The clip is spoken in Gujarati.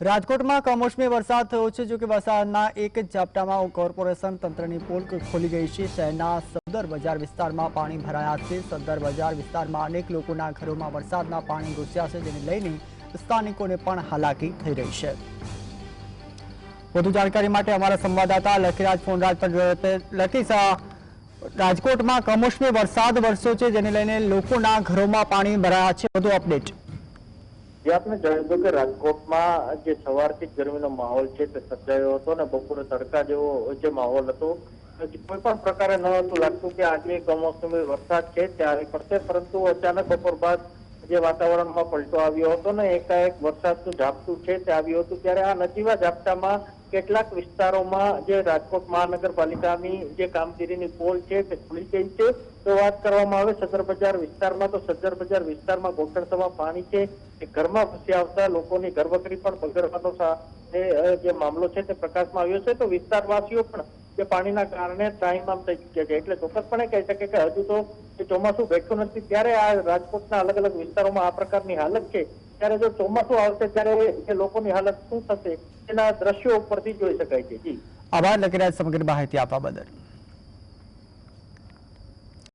રાજકોટમાં કમોસમી વરસાદ થયો છે જો કે વરસાદના એક જ ઝાપટામાં કોર્પોરેશન તંત્રની પોલ ખોલી ગઈ છે. શહેરના સદર બજાર વિસ્તારમાં પાણી ભરાયા છે. સદર બજાર વિસ્તારમાં અનેક લોકોના ઘરોમાં વરસાદના પાણી ઘૂસ્યા છે, જેને લઈને સ્થાનિકોને પણ હાલાકી થઈ રહી છે. વધુ જાણકારી માટે અમારા સંવાદદાતા લખીરાજ ફોનરાજ પર લખીશ આ રાજકોટમાં કમોસમી વરસાદ વરસ્યો છે, જેને લઈને લોકોના ઘરોમાં પાણી ભરાયા છે. વધુ અપડેટ. જે આપને જણાવ્યું કે રાજકોટમાં જે સવારથી ગરમીનો માહોલ છે તે સર્જાયો હતો અને બપોરે તડકા જેવો જે માહોલ હતો કોઈ પણ પ્રકારે ન હતું લાગતું કે આજે કમોસમી વરસાદ છે ત્યારે પડશે, પરંતુ અચાનક બપોર બાદ જે વાતાવરણમાં પલટો આવ્યો હતો ને એકાએક વરસાદનું ઝાપટું છે તે આવ્યું હતું, ત્યારે આ નજીવા ઝાપટામાં કેટલાક વિસ્તારોમાં જે રાજકોટ મહાનગરપાલિકાની જે કામગીરીની પોલ છે તે ખુલી ગઈ છે. તો વાત કરવામાં આવે સદર બજાર વિસ્તારમાં, તો સદર બજાર વિસ્તારમાં ગોઠણસમાં પાણી છે. એ ઘરમાં ઘૂસી આવતા લોકોની ઘરવકરી પણ બગડવાનો જે મામલો છે તે પ્રકાશમાં આવ્યો છે. તો વિસ્તારવાસીઓ પણ જે પાણીના કારણે ત્રાહિમામ થઈ ચૂક્યા છે. એટલે ચોક્કસપણે કહી શકે કે હજુ તો ચોમાસું બેઠું નથી. ત્યારે આ રાજકોટના અલગ અલગ વિસ્તારોમાં આ પ્રકારની હાલત છે. ત્યારે જો ચોમાસું આવશે ત્યારે એ લોકોની હાલત શું થશે? એના દ્રશ્યો ઉપરથી જોઈ શકાય છે. જી. આભાર લખીરાજ સમગ્ર માહિતી આપવા બદલ.